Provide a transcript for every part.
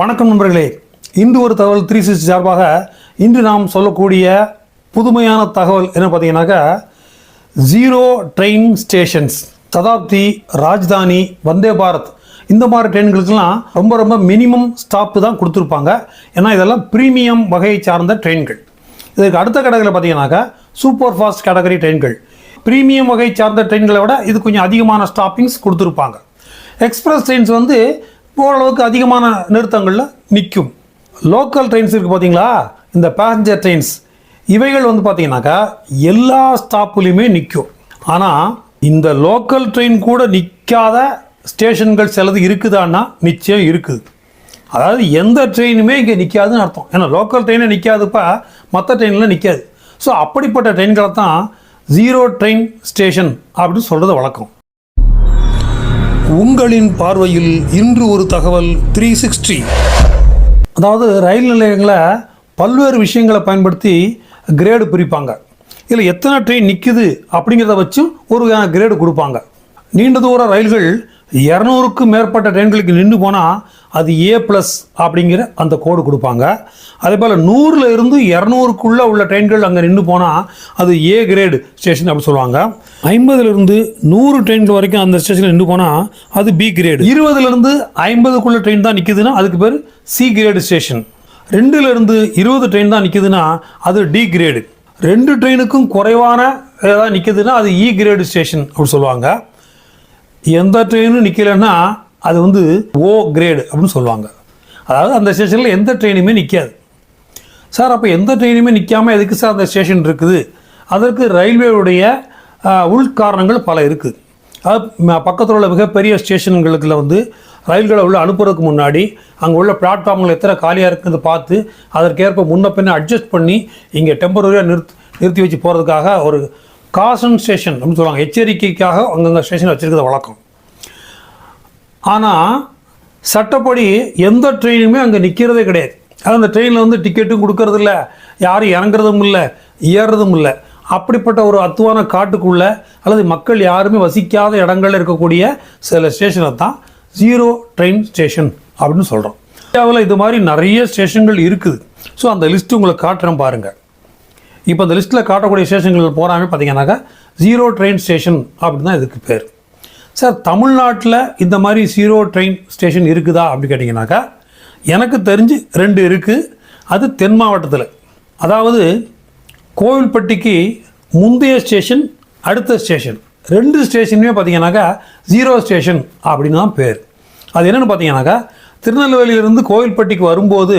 வணக்கம் நண்பர்களே. இன்று ஒரு தகவல் த்ரீ சிக்ஸ்டி சார்பாக இன்று நாம் சொல்லக்கூடிய புதுமையான தகவல் என்ன பார்த்தீங்கன்னாக்கா zero train stations Shatabdi Rajdhani Vande Bharat. இந்த மாதிரி ட்ரெயின்களுக்கெல்லாம் ரொம்ப ரொம்ப மினிமம் ஸ்டாப்பு தான் கொடுத்துருப்பாங்க. ஏன்னா இதெல்லாம் ப்ரீமியம் வகையை சார்ந்த ட்ரெயின்கள் இதுக்கு அடுத்த கேட்டகரியில் பார்த்தீங்கன்னாக்கா சூப்பர் ஃபாஸ்ட் கேட்டகரி ட்ரெயின்கள் ப்ரீமியம் வகை சார்ந்த ட்ரெயின்களை விட இது கொஞ்சம் அதிகமான ஸ்டாப்பிங்ஸ் கொடுத்துருப்பாங்க. எக்ஸ்பிரஸ் ட்ரெயின்ஸ் வந்து ஓரளவுக்கு அதிகமான நிறுத்தங்களில் நிற்கும் லோக்கல் ட்ரெயின்ஸ் இருக்குது பார்த்தீங்களா இந்த பேசஞ்சர் ட்ரெயின்ஸ் இவைகள் வந்து பார்த்தீங்கன்னாக்கா எல்லா ஸ்டாப்புலேயுமே நிற்கும் ஆனால் இந்த லோக்கல் ட்ரெயின் கூட நிற்காத ஸ்டேஷன்கள் சிலது இருக்குதான்னா நிச்சயம் இருக்குது. அதாவது எந்த ட்ரெயினுமே இங்கே நிற்காதுன்னு அர்த்தம். ஏன்னா லோக்கல் ட்ரெயினே நிற்காதுப்பா மற்ற ட்ரெயினில் நிற்காது ஸோ அப்படிப்பட்ட ட்ரெயின்களை தான் ஜீரோ ட்ரெயின் ஸ்டேஷன் அப்படின்னு சொல்கிறது வழக்கம். உங்களின் பார்வையில் இன்று ஒரு தகவல் த்ரீ சிக்ஸ்டி அதாவது ரயில் நிலையங்களை பல்வேறு விஷயங்களை பயன்படுத்தி கிரேடு பிரிப்பாங்க. இதில் எத்தனை ட்ரெயின் நிற்குது அப்படிங்கிறத வச்சும் ஒரு கிரேடு கொடுப்பாங்க. நீண்ட தூர ரயில்கள் இரநூறுக்கும் மேற்பட்ட ட்ரெயின்களுக்கு நின்று போனால் அது ஏ ப்ளஸ் அப்படிங்கிற அந்த கோடு கொடுப்பாங்க. அதே போல் நூறில் இருந்து இரநூறுக்குள்ளே உள்ள ட்ரெயின்கள் அங்கே நின்று போனால் அது ஏ கிரேடு ஸ்டேஷன் அப்படி சொல்லுவாங்க. ஐம்பதுலேருந்து நூறு ட்ரெயின்கள் வரைக்கும் அந்த ஸ்டேஷனில் நின்று போனால் அது பி கிரேடு இருபதுலேருந்து ஐம்பதுக்குள்ள ட்ரெயின் தான் நிற்குதுன்னா அதுக்கு பேர் சி கிரேடு ஸ்டேஷன் ரெண்டுலேருந்து இருபது ட்ரெயின் தான் நிற்குதுன்னா அது டி கிரேடு ரெண்டு ட்ரெயினுக்கும் குறைவான ஏதாவது நிற்குதுன்னா அது இ கிரேடு ஸ்டேஷன் அப்படி சொல்லுவாங்க. எந்த ட்ரெயினும் நிற்கலைன்னா அது வந்து ஓ கிரேடு அப்படின்னு சொல்லுவாங்க. அதாவது அந்த ஸ்டேஷனில் எந்த ட்ரெயினுமே நிற்காது சார் அப்போ எந்த ட்ரெயினுமே நிற்காம எதுக்கு சார் அந்த ஸ்டேஷன் இருக்குது? அதற்கு ரயில்வேவுடைய உள்காரணங்கள் பல இருக்குது அது ம- பக்கத்தில் உள்ள மிகப்பெரிய ஸ்டேஷன்களுக்குள்ள வந்து ரயில்களை உள்ள அனுப்புறதுக்கு முன்னாடி அங்கே உள்ள பிளாட்ஃபார்ம்கள் எத்தனை காலியாக இருக்குன்னு பார்த்து அதற்கேற்ப முன்ன பின்ன அட்ஜஸ்ட் பண்ணி இங்கே டெம்பரரியாக நிறுத்தி நிறுத்தி வச்சு போகிறதுக்காக ஒரு காசன் ஸ்டேஷன் அப்படின்னு சொல்லுவாங்க. எச்சரிக்கைக்காக அங்கங்கே ஸ்டேஷன் வச்சுருக்கிறது வழக்கம். ஆனால் சட்டப்படி எந்த ட்ரெயினுமே அங்கே நிற்கிறதே கிடையாது. அது அந்த ட்ரெயினில் வந்து டிக்கெட்டும் கொடுக்கறதில்ல யாரும் இறங்குறதும் இல்லை ஏறுறதும் இல்லை. அப்படிப்பட்ட ஒரு அத்துவான காட்டுக்குள்ள அல்லது மக்கள் யாருமே வசிக்காத இடங்கள்ல இருக்கக்கூடிய சில ஸ்டேஷனை தான் ஜீரோ ட்ரெயின் ஸ்டேஷன் அப்படின்னு சொல்கிறோம் இந்தியாவில் இது மாதிரி நிறைய ஸ்டேஷன்கள் இருக்குது. ஸோ அந்த லிஸ்ட்டு உங்களை காட்டுறேன் பாருங்கள் இப்போ அந்த லிஸ்ட்டில் காட்டக்கூடிய ஸ்டேஷன்கள் போகிறாமே பார்த்தீங்கன்னாக்கா ஜீரோ ட்ரெயின் ஸ்டேஷன் அப்படின்னு தான் இதுக்கு பேர். சார் தமிழ்நாட்டில் இந்த மாதிரி ஸீரோ ட்ரெயின் ஸ்டேஷன் இருக்குதா அப்படி கேட்டிங்கனாக்கா எனக்கு தெரிஞ்சு ரெண்டு இருக்குது அது தென் மாவட்டத்தில். அதாவது கோவில்பட்டிக்கு முந்தைய ஸ்டேஷன் அடுத்த ஸ்டேஷன் ரெண்டு ஸ்டேஷனுமே பார்த்தீங்கன்னாக்கா ஜீரோ ஸ்டேஷன் அப்படின்னு தான் பேர். அது என்னென்னு பார்த்தீங்கன்னாக்கா திருநெல்வேலியிலிருந்து கோவில்பட்டிக்கு வரும்போது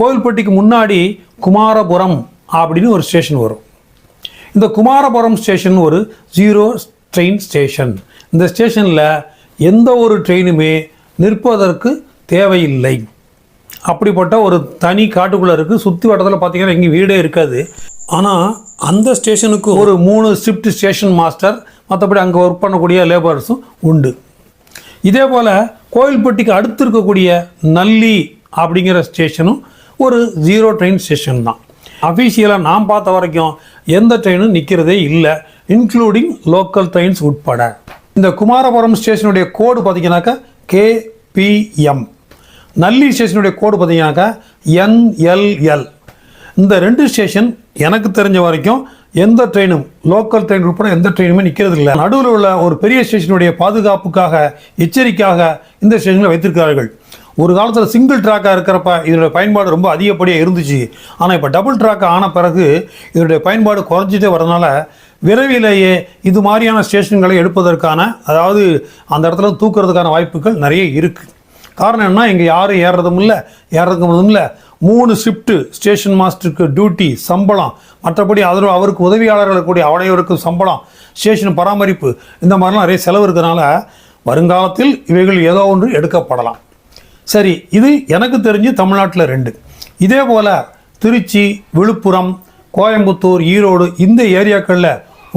கோவில்பட்டிக்கு முன்னாடி குமாரபுரம் அப்படின்னு ஒரு ஸ்டேஷன் வரும். இந்த குமாரபுரம் ஸ்டேஷன் ஒரு ஜீரோ ட்ரெயின் ஸ்டேஷன் இந்த ஸ்டேஷனில் எந்த ஒரு ட்ரெயினுமே நிற்பதற்கு தேவையில்லை. அப்படிப்பட்ட ஒரு தனி காட்டுக்குள்ளே இருக்குது சுற்றி வட்டத்தில் பார்த்தீங்கன்னா எங்கேயும் வீடே இருக்காது. ஆனால் அந்த ஸ்டேஷனுக்கு ஒரு மூணு ஷிஃப்ட் ஸ்டேஷன் மாஸ்டர் மற்றபடி அங்கே ஒர்க் பண்ணக்கூடிய லேபர்ஸும் உண்டு. இதே போல் கோயில்பட்டிக்கு அடுத்து இருக்கக்கூடிய நல்லி அப்படிங்கிற ஸ்டேஷனும் ஒரு ஜீரோ ட்ரெயின் ஸ்டேஷன் தான். அஃபீஷியலாக நாம் பார்த்த வரைக்கும் எந்த ட்ரெயினும் நிற்கிறதே இல்லை இன்க்ளூடிங் லோக்கல் ட்ரெயின்ஸ் உட்பட. இந்த குமாரபுரம் ஸ்டேஷனுடைய கோடு பார்த்தீங்கன்னாக்கா கேபிஎம் நல்லி ஸ்டேஷனுடைய கோடு பார்த்தீங்கன்னாக்கா என்எல்எல் இந்த ரெண்டு ஸ்டேஷன் எனக்கு தெரிஞ்ச வரைக்கும் எந்த ட்ரெயினும் லோக்கல் ட்ரெயின் உட்பட எந்த ட்ரெயினுமே நிற்கிறது இல்லை நடுவில் உள்ள ஒரு பெரிய ஸ்டேஷனுடைய பாதுகாப்புக்காக எச்சரிக்கையாக இந்த ஸ்டேஷனில் வைத்திருக்கிறார்கள். ஒரு காலத்தில் சிங்கிள் ட்ராக்காக இருக்கிறப்ப இதனுடைய பயன்பாடு ரொம்ப அதிகப்படியாக இருந்துச்சு. ஆனால் இப்போ டபுள் ட்ராக் ஆன பிறகு இதனுடைய பயன்பாடு குறைஞ்சிட்டே வரதுனால விரைவிலேயே இது மாதிரியான ஸ்டேஷன்களை எடுப்பதற்கான அதாவது அந்த இடத்துல தூக்குறதுக்கான வாய்ப்புகள் நிறைய இருக்குது காரணம் என்ன இங்கே யாரும் ஏறுறதும் இல்லை ஏறுறதுக்கும் இல்லை. மூணு ஷிஃப்ட்டு ஸ்டேஷன் மாஸ்டருக்கு டியூட்டி சம்பளம் மற்றபடி அதில் அவருக்கு உதவியாளர்கள் கூடிய அனைவருக்கும் சம்பளம் ஸ்டேஷன் பராமரிப்பு இந்த மாதிரிலாம் நிறைய செலவு இருக்கிறதுனால வருங்காலத்தில் இவைகள் ஏதோ ஒன்று எடுக்கப்படலாம். சரி இது எனக்கு தெரிஞ்சு தமிழ்நாட்டில் ரெண்டு. இதே போல் திருச்சி விழுப்புரம் கோயம்புத்தூர் ஈரோடு இந்த ஏரியாக்களில்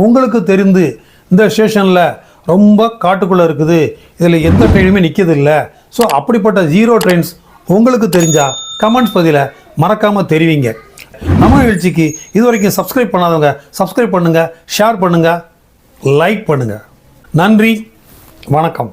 உங்களுக்கு தெரிந்து இந்த ஸ்டேஷனில் ரொம்ப காட்டுக்குள்ளே இருக்குது. இதில் எந்த ட்ரெயினுமே நிற்கிறது இல்லை ஸோ அப்படிப்பட்ட ஜீரோ ட்ரெயின்ஸ் உங்களுக்கு தெரிஞ்சால் கமெண்ட்ஸ் பதில மறக்காமல் தெரிவிங்க. நம்ம நிகழ்ச்சிக்கு இது வரைக்கும் சப்ஸ்கிரைப் பண்ணாதவங்க சப்ஸ்கிரைப் பண்ணுங்கள் ஷேர் பண்ணுங்கள் லைக் பண்ணுங்கள் நன்றி வணக்கம்.